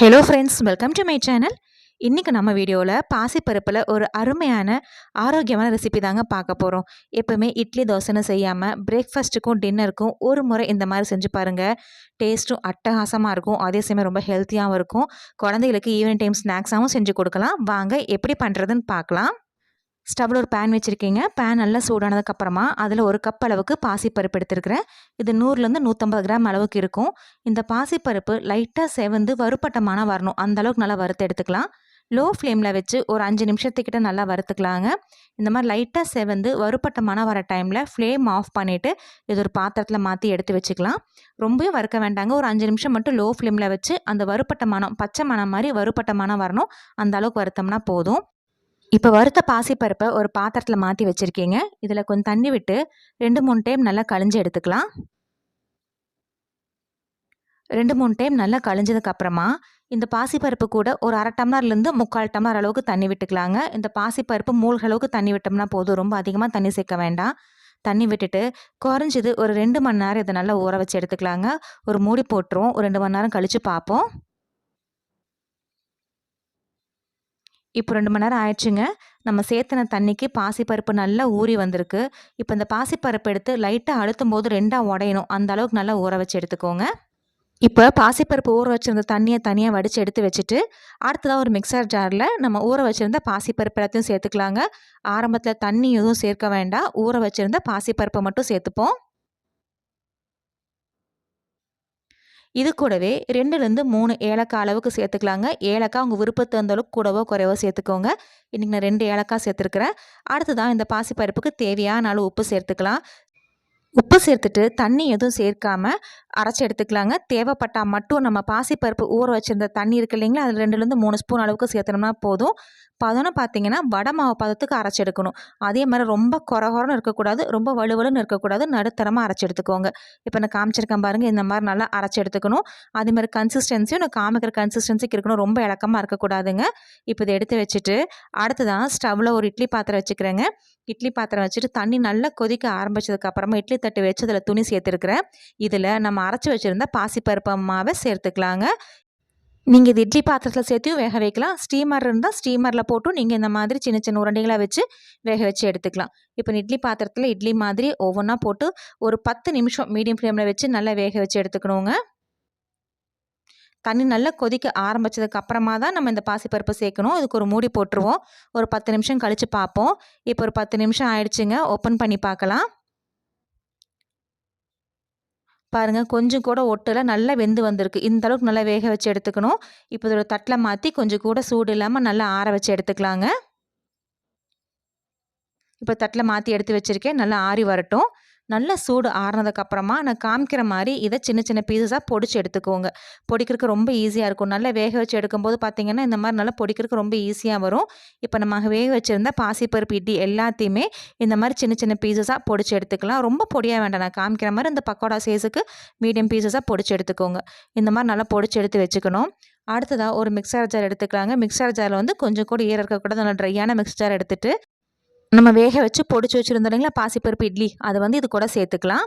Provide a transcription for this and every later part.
Hello friends welcome to my channel இன்றைக்கி நம்ம வீடியோவில் பாசிப்பருப்பில் ஒரு அருமையான ஆரோக்கியமான ரெசிபி தாங்க பார்க்க போகிறோம் எப்போவுமே இட்லி தோசைன்னு செய்யாமல் பிரேக்ஃபாஸ்ட்டுக்கும் டின்னருக்கும் ஒரு முறை இந்த மாதிரி செஞ்சு பாருங்கள் டேஸ்ட்டும் அட்டகாசமாக இருக்கும். அதே சமயம் ரொம்ப ஹெல்த்தியாகவும் இருக்கும். குழந்தைகளுக்கு ஈவினிங் டைம் ஸ்நாக்ஸாகவும் செஞ்சு கொடுக்கலாம். வாங்க எப்படி பண்ணுறதுன்னு பார்க்கலாம். ஸ்டவ்வில் ஒரு பேன் வச்சுருக்கீங்க. பேன் நல்லா சூடானதுக்கப்புறமா அதில் ஒரு கப் அளவுக்கு பாசிப்பருப்பு எடுத்துருக்கிறேன். இது நூறுலேருந்து நூற்றம்பது கிராம் அளவுக்கு இருக்கும். இந்த பாசிப்பருப்பு லைட்டாக செவந்து வறுப்பட்டமான வரணும். அந்த அளவுக்கு நல்லா வறுத்து எடுத்துக்கலாம். லோ ஃப்ளேமில் வச்சு ஒரு அஞ்சு நிமிஷத்துக்கிட்ட நல்லா வறுத்துக்கலாங்க. இந்த மாதிரி லைட்டாக செவந்து வறுப்பட்டமான வர டைமில் ஃப்ளேம் ஆஃப் பண்ணிவிட்டு இது ஒரு பாத்திரத்தில் மாற்றி எடுத்து வச்சுக்கலாம். ரொம்பவே வறுக்க வேண்டாங்க. ஒரு அஞ்சு நிமிஷம் மட்டும் லோ ஃப்ளேமில் வச்சு அந்த வறுப்பட்ட மனம் பச்சை மனம் மாதிரி வறுப்பட்ட மனம் வரணும். அந்த அளவுக்கு வறுத்தோம்னா போதும். இப்போ வறுத்த பாசிப்பருப்பை ஒரு பாத்திரத்தில் மாற்றி வச்சுருக்கீங்க. இதில் கொஞ்சம் தண்ணி விட்டு ரெண்டு மூணு டைம் நல்லா கழிஞ்சு எடுத்துக்கலாம். ரெண்டு மூணு டைம் நல்லா கழிஞ்சதுக்கப்புறமா இந்த பாசிப்பருப்பு கூட ஒரு அரை டம்ளர்லேருந்து முக்கால் டம்ளர் அளவுக்கு தண்ணி விட்டுக்கலாங்க. இந்த பாசிப்பருப்பு மூழ்க அளவுக்கு தண்ணி விட்டோம்னா போதும். ரொம்ப அதிகமாக தண்ணி சேர்க்க வேண்டாம். தண்ணி விட்டுட்டு குறைஞ்சது ஒரு ரெண்டு மணி நேரம் இதை நல்லா ஊற வச்சு எடுத்துக்கலாங்க. ஒரு மூடி போட்டுருவோம். ஒரு ரெண்டு மணி நேரம் கழித்து பார்ப்போம். இப்போ ரெண்டு மணி நேரம் ஆயிடுச்சுங்க. நம்ம சேர்த்துன தண்ணிக்கு பாசிப்பருப்பு நல்லா ஊறி வந்திருக்கு. இப்போ இந்த பாசிப்பருப்பு எடுத்து லைட்டாக அழுத்தும் போது ரெண்டாக உடையணும். அந்த அளவுக்கு நல்லா ஊற வச்சு எடுத்துக்கோங்க. இப்போ பாசிப்பருப்பு ஊற வச்சுருந்த தண்ணியை தனியாக வடித்து எடுத்து வச்சுட்டு அடுத்ததாக ஒரு மிக்சர் ஜாரில் நம்ம ஊற வச்சுருந்த பாசிப்பருப்பு எல்லாத்தையும் சேர்த்துக்கலாங்க. ஆரம்பத்தில் தண்ணி எதுவும் சேர்க்க வேண்டாம். ஊற வச்சுருந்த பாசிப்பருப்பை மட்டும் சேர்த்துப்போம். இது கூடவே ரெண்டுலேருந்து மூணு ஏலக்காய் அளவுக்கு சேர்த்துக்கலாங்க. ஏலக்காய் உங்கள் விருப்பத்து அந்த அளவுக்கு கூடவோ குறைவோ சேர்த்துக்கோங்க. இன்றைக்கி நான் ரெண்டு ஏலக்காய் சேர்த்துருக்குறேன். அடுத்ததான் இந்த பாசிப்பருப்புக்கு தேவையான அளவு உப்பு சேர்த்துக்கலாம். உப்பு சேர்த்துட்டு தண்ணி எதுவும் சேர்க்காம அரைச்சி எடுத்துக்கலாங்க. தேவைப்பட்டால் மட்டும் நம்ம பாசிப்பருப்பு ஊற வச்சுருந்த தண்ணி இருக்கு இல்லைங்களா? அதில் ரெண்டுலேருந்து மூணு ஸ்பூன் அளவுக்கு சேர்த்தனோம்னா போதும். பதம்னு பார்த்தீங்கன்னா வடை மாவு பதத்துக்கு அரைச்சி எடுக்கணும். அதே மாதிரி ரொம்ப குறகுறன்னு இருக்கக்கூடாது ரொம்ப வலுவலுன்னு இருக்கக்கூடாது. நடுத்தரமாக அரைச்சி எடுத்துக்கோங்க. இப்போ நான் காமிச்சிருக்கேன் பாருங்கள் இந்த மாதிரி நல்லா அரைச்சி எடுத்துக்கணும். அதே மாதிரி கன்சிஸ்டன்சியும் நான் காமிக்கிற கன்சிஸ்டன்சிக்கு இருக்கணும். ரொம்ப இலக்கமாக இருக்கக்கூடாதுங்க. இப்போ இதை எடுத்து வச்சுட்டு அடுத்ததான் ஸ்டவ்வில் ஒரு இட்லி பாத்திரம் வச்சுக்கிறேங்க. இட்லி பாத்திரம் வச்சுட்டு தண்ணி நல்லா கொதிக்க ஆரம்பிச்சதுக்கப்புறமா இட்லி தட்டு வச்சு அதில் துணி சேர்த்துருக்குறேன். இதில் நம்ம அரைச்சி வச்சுருந்த பாசிப்பருப்பு மாவை சேர்த்துக்கலாங்க. நீங்கள் இது இட்லி பாத்திரத்தில் சேர்த்தியும் வேக வைக்கலாம். ஸ்டீமர் இருந்தால் ஸ்டீமரில் போட்டும் நீங்கள் இந்த மாதிரி சின்ன சின்ன உருண்டைகளாக வச்சு வேக வச்சு எடுத்துக்கலாம். இப்போ இட்லி பாத்திரத்தில் இட்லி மாதிரி ஒவ்வொன்றா போட்டு ஒரு பத்து நிமிஷம் மீடியம் ஃப்ளேமில் வச்சு நல்லா வேக வச்சு எடுத்துக்கணுங்க. தண்ணி நல்லா கொதிக்க ஆரம்பித்ததுக்கு அப்புறமா தான் நம்ம இந்த பாசிப்பருப்பு சேர்க்கணும். இதுக்கு ஒரு மூடி போட்டுருவோம். ஒரு பத்து நிமிஷம் கழித்து பார்ப்போம். இப்போ ஒரு பத்து நிமிஷம் ஆயிடுச்சுங்க. ஓப்பன் பண்ணி பார்க்கலாம். பாருங்கள் கொஞ்சம் கூட ஒட்டில் நல்லா வெந்து வந்திருக்கு. இந்த அளவுக்கு நல்லா வேக வச்சு எடுத்துக்கணும். இப்போ இதோட தட்டில் மாற்றி கொஞ்சம் கூட சூடு இல்லாமல் நல்லா ஆற வச்சு எடுத்துக்கலாங்க. இப்போ தட்டில் மாற்றி எடுத்து வச்சுருக்கேன். நல்லா ஆறி வரட்டும். நல்லா சூடு ஆறுனதுக்கப்புறமா நான் காமிக்கிற மாதிரி இதை சின்ன சின்ன பீசஸாக பொடிச்சு எடுத்துக்கோங்க. பொடிக்கிறதுக்கு ரொம்ப ஈஸியாக இருக்கும். நல்லா வேக வச்சு எடுக்கும்போது பார்த்திங்கன்னா இந்த மாதிரி நல்லா பொடிக்கிறதுக்கு ரொம்ப ஈஸியாக வரும். இப்போ நம்ம வேக வச்சுருந்த பாசிப்பருப்பு இட்லி எல்லாத்தையுமே இந்த மாதிரி சின்ன சின்ன பீசஸாக பொடிச்சு எடுத்துக்கலாம். ரொம்ப பொடியாக வேண்டாம். நான் காமிக்கிற மாதிரி இந்த பக்கோடா சைஸுக்கு மீடியம் பீசஸாக பொடிச்சு எடுத்துக்கோங்க. இந்த மாதிரி நல்லா பொடிச்சு எடுத்து வச்சுக்கணும். அடுத்ததாக ஒரு மிக்சர் ஜார் எடுத்துக்கலாங்க. மிக்சர் ஜாரில் வந்து கொஞ்சம் கூட ஈர இருக்கக்கூடாது நல்லா ட்ரையான மிக்சர் ஜார் எடுத்துகிட்டு நம்ம வேக வச்சு பொடிச்சு வச்சுருந்தோம் இல்லைங்களா? பாசிப்பருப்பு இட்லி. அதை வந்து இது கூட சேர்த்துக்கலாம்.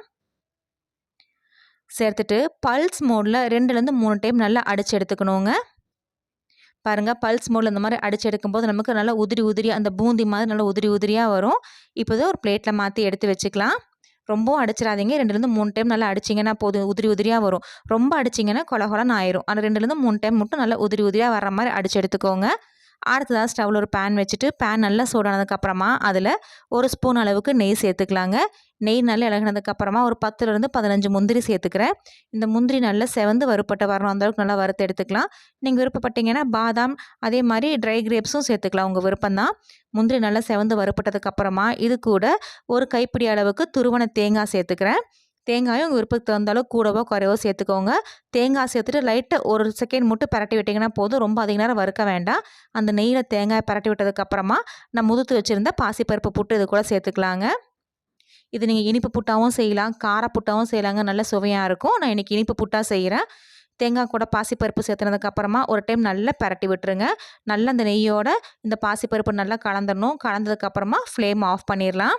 சேர்த்துட்டு பல்ஸ் மோடில் ரெண்டுலேருந்து மூணு டைம் நல்லா அடித்து எடுத்துக்கணுங்க. பாருங்கள் பல்ஸ் மோடில் இந்த மாதிரி அடித்து எடுக்கும்போது நமக்கு நல்லா உதிரி உதிரியாக அந்த பூந்தி மாதிரி நல்லா உதிரி உதிரியாக வரும். இப்போ ஒரு பிளேட்டில் மாற்றி எடுத்து வச்சுக்கலாம். ரொம்பவும் அடிச்சிடாதீங்க. ரெண்டுலேருந்து மூணு டைம் நல்லா அடிச்சிங்கன்னா போதும் உதிரி உதிரியாக வரும். ரொம்ப அடிச்சிங்கன்னா கொல கொலன்னு ஆயிரும். ஆனால் ரெண்டுலேருந்து மூணு டைம் மட்டும் நல்லா உதிரி உதிரியாக வர மாதிரி அடிச்சு எடுத்துக்கோங்க. அடுத்ததாக ஸ்டவ்வில் ஒரு பேன் வச்சுட்டு பேன் நல்லா சூடானதுக்கப்புறமா அதில் ஒரு ஸ்பூன் அளவுக்கு நெய் சேர்த்துக்கலாங்க. நெய் நல்லா இலகினதுக்கப்புறமா ஒரு பத்துலேருந்து பதினஞ்சு முந்திரி சேர்த்துக்கிறேன். இந்த முந்திரி நல்லா செவந்து வறுப்பட்ட வரணும். அந்தளவுக்கு நல்லா வறுத்து எடுத்துக்கலாம். நீங்கள் விருப்பப்பட்டீங்கன்னா பாதாம் அதே மாதிரி ட்ரை கிரேப்ஸும் சேர்த்துக்கலாம். உங்கள் விருப்பம்தான். முந்திரி நல்லா செவந்து வறுப்பட்டதுக்கப்புறமா இது கூட ஒரு கைப்பிடி அளவுக்கு துருவன தேங்காய் சேர்த்துக்கிறேன். தேங்காயும் உங்கள் விருப்பத்துக்கு தகுந்த அளவு கூடவோ குறைவோ சேர்த்துக்கோங்க. தேங்காய் சேர்த்துட்டு லைட்டாக ஒரு செகண்ட் மட்டும் பரட்டி விட்டிங்கன்னா போதும். ரொம்ப அதிக நேரம் வறுக்க வேண்டாம். அந்த நெய்யில் தேங்காய் பரட்டி விட்டதுக்கப்புறமா நான் முதுத்து வச்சுருந்த பாசிப்பருப்பு புட்டு இது கூட சேர்த்துக்கலாங்க. இது நீங்கள் இனிப்பு புட்டாகவும் செய்யலாம். கார புட்டாவும் செய்யலாங்க. நல்ல சுவையாக இருக்கும். நான் இன்றைக்கி இனிப்பு புட்டாக செய்கிறேன் தேங்காய் கூட பாசிப்பருப்பு சேர்த்துனதுக்கப்புறமா ஒரு டைம் நல்லா பரட்டி விட்டுருங்க. நல்லா அந்த நெய்யோட இந்த பாசிப்பருப்பு நல்லா கலந்துடணும். கலந்ததுக்கப்புறமா ஃப்ளேம் ஆஃப் பண்ணிடலாம்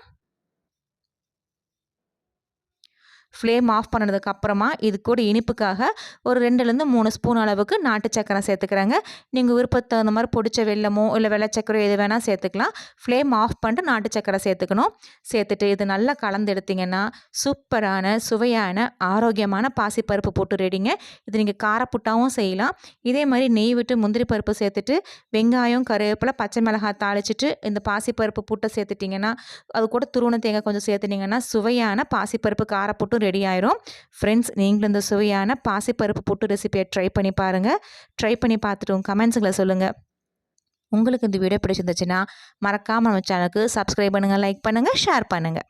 ஃப்ளேம் ஆஃப் பண்ணதுக்கு அப்புறமா இது கூட இனிப்புக்காக ஒரு ரெண்டுலேருந்து மூணு ஸ்பூன் அளவுக்கு நாட்டு சக்கரை சேர்த்துக்கிறாங்க. நீங்கள் விருப்பத்துக்கு தகுந்த மாதிரி பொடிச்ச வெல்லமோ இல்லை வெள்ளை எது வேணால் சேர்த்துக்கலாம். ஃப்ளேம் ஆஃப் பண்ணிட்டு நாட்டு சக்கரை சேர்த்துக்கணும். சேர்த்துட்டு இது நல்லா கலந்து எடுத்திங்கன்னா சூப்பரான சுவையான ஆரோக்கியமான பாசிப்பருப்பு போட்டு ரெடிங்க இது நீங்கள் காரப்புட்டாவும் செய்யலாம். இதே மாதிரி நெய் விட்டு முந்திரி பருப்பு சேர்த்துட்டு வெங்காயம் கருவேப்பிலை பச்சை மிளகாய் தாளிச்சிட்டு இந்த பாசிப்பருப்பு புட்டை சேர்த்துட்டிங்கன்னா அது கூட துருவண தேங்காய் கொஞ்சம் சேர்த்துட்டிங்கன்னா சுவையான பாசிப்பருப்பு காரப்புட்டு ரெடி ஆயிரும். ஃப்ரெண்ட்ஸ் நீங்களும் இந்த சுவையான பாசிப்பருப்பு புட்டு ரெசிபியை ட்ரை பண்ணி பாருங்கள் ட்ரை பண்ணி பார்த்துட்டு உங்கள் கமெண்ட்ஸுங்களை சொல்லுங்கள் உங்களுக்கு இந்த வீடியோ பிடிச்சிருந்துச்சுன்னா மறக்காமல் நம்ம சேனலுக்கு சப்ஸ்கிரைப் பண்ணுங்கள் லைக் பண்ணுங்கள் ஷேர் பண்ணுங்கள்